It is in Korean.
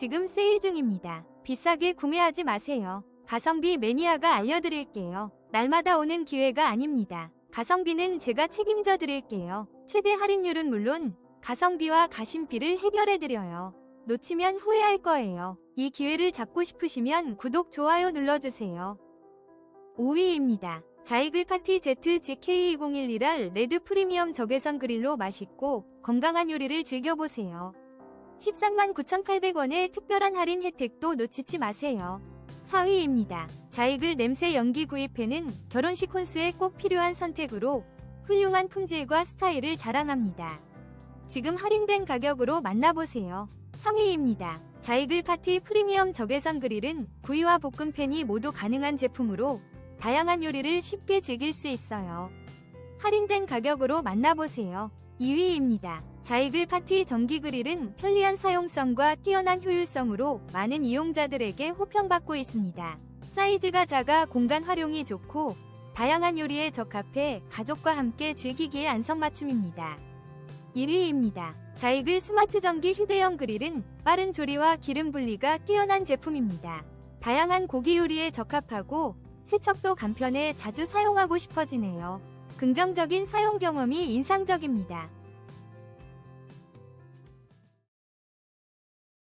지금 세일 중입니다. 비싸게 구매하지 마세요. 가성비 매니아가 알려드릴게요. 날마다 오는 기회가 아닙니다. 가성비는 제가 책임져 드릴게요. 최대 할인율은 물론 가성비와 가심비를 해결해 드려요. 놓치면 후회할 거예요. 이 기회를 잡고 싶으시면 구독, 좋아요 눌러주세요. 5위입니다. 자이글 파티 ZGK2011R 레드 프리미엄 적외선 그릴로 맛있고 건강한 요리를 즐겨보세요. 13만 9,800원의 특별한 할인 혜택도 놓치지 마세요. 4위입니다. 자이글 냄새 연기 구입회는 결혼식 혼수에 꼭 필요한 선택으로 훌륭한 품질과 스타일을 자랑합니다. 지금 할인된 가격으로 만나보세요. 3위입니다. 자이글 파티 프리미엄 적외선 그릴은 구이와 볶음팬이 모두 가능한 제품으로 다양한 요리를 쉽게 즐길 수 있어요. 할인된 가격으로 만나보세요. 2위입니다. 자이글 파티 전기 그릴은 편리한 사용성과 뛰어난 효율성으로 많은 이용자들에게 호평받고 있습니다. 사이즈가 작아 공간 활용이 좋고 다양한 요리에 적합해 가족과 함께 즐기기에 안성맞춤입니다. 1위입니다. 자이글 스마트 전기 휴대용 그릴은 빠른 조리와 기름 분리가 뛰어난 제품입니다. 다양한 고기 요리에 적합하고 세척도 간편해 자주 사용하고 싶어지네요. 긍정적인 사용 경험이 인상적입니다.